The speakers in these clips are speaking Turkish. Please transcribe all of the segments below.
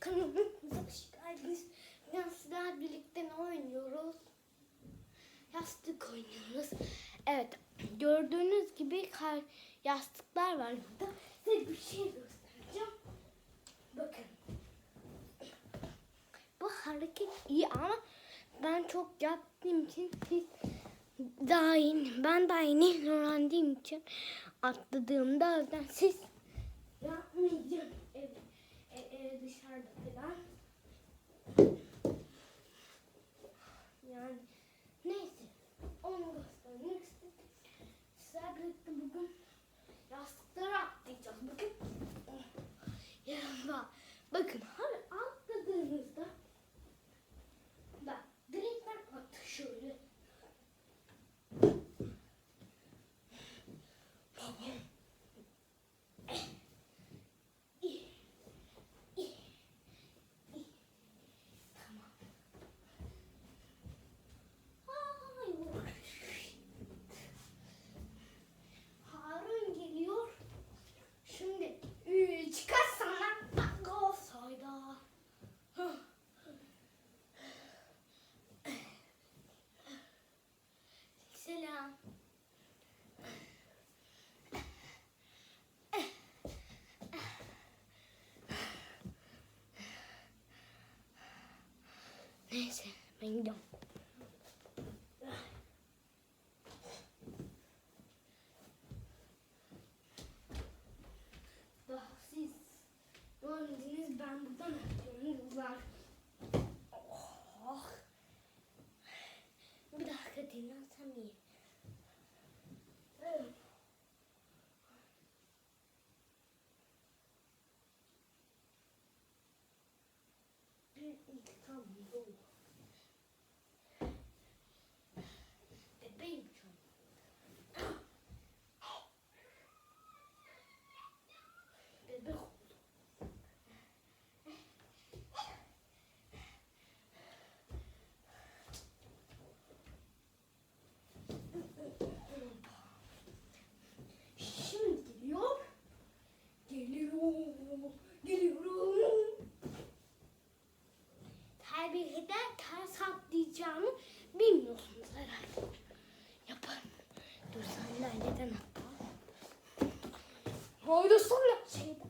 Kanalımıza hoş geldiniz. Bugün sizler birlikte ne oynuyoruz? Yastık oynuyoruz. Evet, gördüğünüz gibi kar, yastıklar var burada. Size bir şey göstereceğim. Bakın. Bu hareket iyi ama ben çok yaptığım için siz daha yeni, ben daha yeni öğrendiğim için atladığımda o siz yapmayacağım e, dışarıda falan. Yani neyse onu göstermek istedim. Birlikte bugün yastıkları Neyse ben gidiyorum. Daha siz öğrendiniz ben buradan atıyorum kızlar. Oh. Bir dakika dinlensem iyi. Evet. Atla. Haydi sonra şeyden.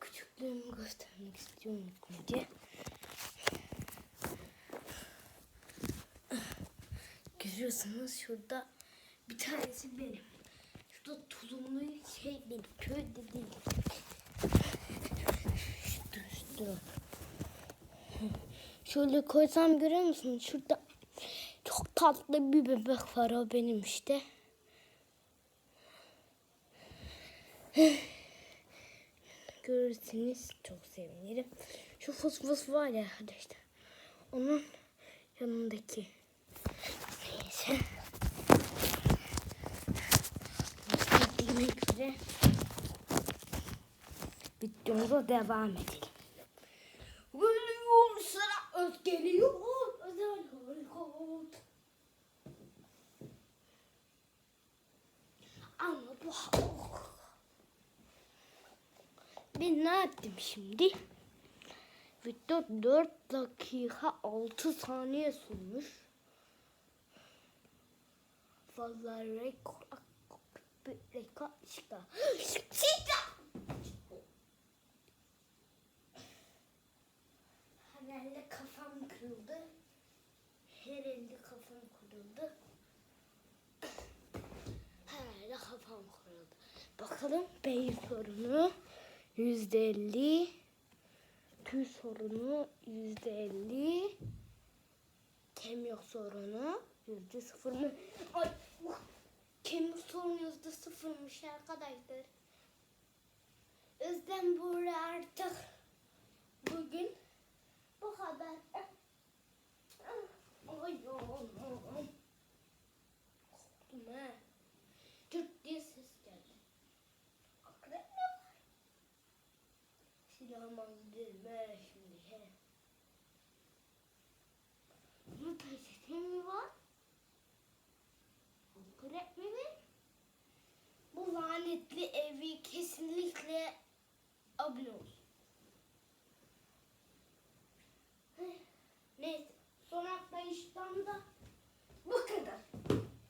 Küçüklüğümü göstermek istiyorum önce. Görüyorsunuz şurada bir tanesi benim. Şurada tulumlu şey benim. Köyde değil. Şurada şurada. Şöyle koysam görüyor musunuz? Şurada çok tatlı bir bebek var o benim işte. Görürseniz çok sevinirim. Şu fıs fıs var ya arkadaşlar. Onun yanındaki. Neyse. İstediğime göre videomuza devam edelim. Geliyor sıra öz geliyor. Özel harekat. Ama bu ben ne yaptım şimdi? Video 4 dakika 6 saniye sürmüş. Fazla rekor rekor çıktı. Çıktı. Herhalde kafam kırıldı. Herhalde kafam kırıldı. Herhalde kafam kırıldı. Bakalım beyin sorunu yüzde elli. Tüy sorunu yüzde elli. Kemik sorunu yüzde sıfır mı? Ay, uh, yüzde sıfırmış arkadaşlar. Yüzden burada artık bugün bu kadar. Ay, Korktum he. Cırt diye ses geldi. Akrep mi var? Silahımı zaman gidelim şimdi. He. Bunun peçete mi var? Krep mi var? Bu lanetli evi kesinlikle abone ol. Neyse. Son atlayıştan bu kadar.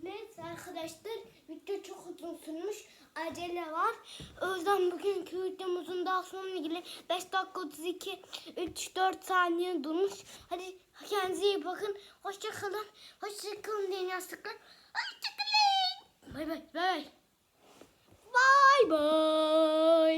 Neyse arkadaşlar video çok uzun sürmüş. Acele var. O yüzden bugünkü videomuzun daha sonuna gelin. 5 dakika 32 3 4 saniye durmuş. Hadi kendinize iyi bakın. Hoşça kalın. Hoşça kalın diyen yastıklar. Hoşça kalın. Bay bay bay. Bay bay.